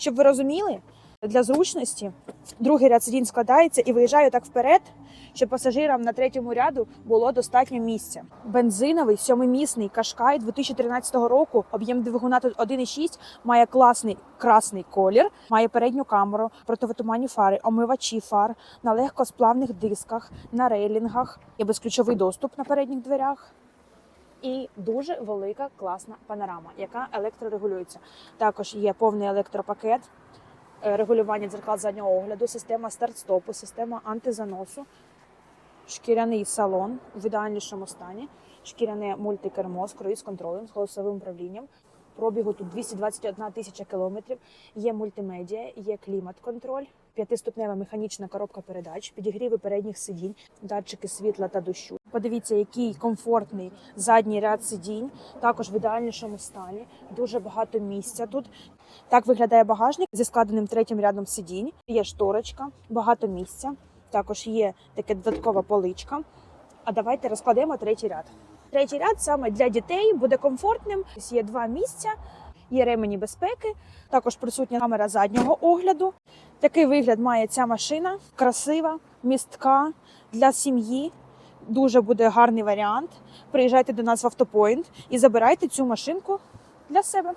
Щоб ви розуміли, для зручності другий ряд сидінь складається і виїжджаю так вперед, щоб пасажирам на третьому ряду було достатньо місця. Бензиновий сьомимісний Кашкай 2013 року, об'єм двигуна тут 1,6, має класний красний колір, має передню камеру, противотуманні фари, омивачі фар на легкосплавних дисках, на рейлінгах, є безключовий доступ на передніх дверях. І дуже велика класна панорама, яка електрорегулюється. Також є повний електропакет, е, регулювання дзеркал заднього огляду, система старт-стопу, система антизаносу, шкіряний салон в ідеальнішому стані, шкіряне мультикермо з круїз-контролем, з голосовим управлінням. Пробігу тут 221 тисяча кілометрів. Є мультимедіа, є клімат-контроль, п'ятиступнева механічна коробка передач, підігріви передніх сидінь, датчики світла та дощу. Подивіться, який комфортний задній ряд сидінь, також в ідеальнішому стані. Дуже багато місця тут. Так виглядає багажник зі складеним третім рядом сидінь. Є шторочка, багато місця. Також є така додаткова поличка. А давайте розкладемо третій ряд. Третій ряд саме для дітей буде комфортним. Є два місця, є ремені безпеки, також присутня камера заднього огляду. Такий вигляд має ця машина, красива, містка для сім'ї. Дуже буде гарний варіант. Приїжджайте до нас в автопоінт і забирайте цю машинку для себе.